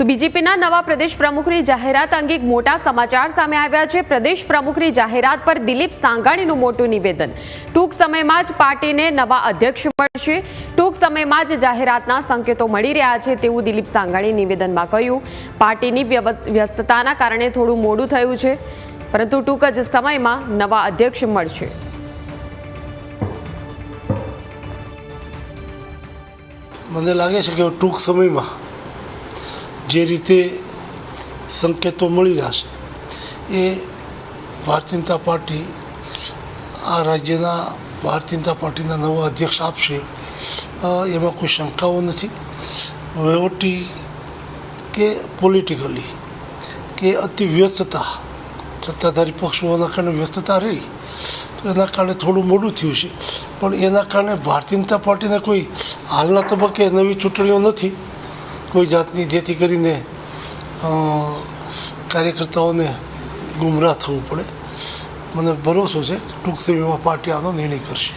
તો બીજેપીના નવા પ્રદેશ પ્રમુખની જાહેરાત અંગે એક મોટા સમાચાર સામે આવ્યા છે. પ્રદેશ પ્રમુખની જાહેરાત પર દિલીપ સાંગાણીનું મોટું નિવેદન. ટૂંક સમયમાં જ પાર્ટીને નવા અધ્યક્ષ મળશે. ટૂંક સમયમાં જ જાહેરાતના સંકેતો મળી રહ્યા છે તેવું દિલીપ સાંગાણી નિવેદનમાં કહ્યું. પાર્ટીની વ્યસ્તતાના કારણે થોડું મોડું થયું છે, પરંતુ ટૂંક જ સમયમાં નવા અધ્યક્ષ મળશે. મને લાગે છે કે ટૂંક સમયમાં જે રીતે સંકેતો મળી રહ્યા છે, એ ભારતીય જનતા પાર્ટી આ રાજ્યના ભારતીય જનતા પાર્ટીના નવા અધ્યક્ષ આપશે એમાં કોઈ શંકાઓ નથી. વહીવટી કે પોલિટિકલી કે અતિ વ્યસ્તતા, સત્તાધારી પક્ષ હોવાના કારણે વ્યસ્તતા રહી, તો એના કારણે થોડું મોડું થયું છે. પણ એના કારણે ભારતીય જનતા પાર્ટીને કોઈ હાલના તબક્કે નવી ચૂંટણીઓ નથી. કોઈ જાતની જેથી કરીને કાર્યકર્તાઓને ગુમરાહ થવું પડે. મને ભરોસો છે ટૂંક સમયમાં પાર્ટી આનો નિર્ણય કરશે.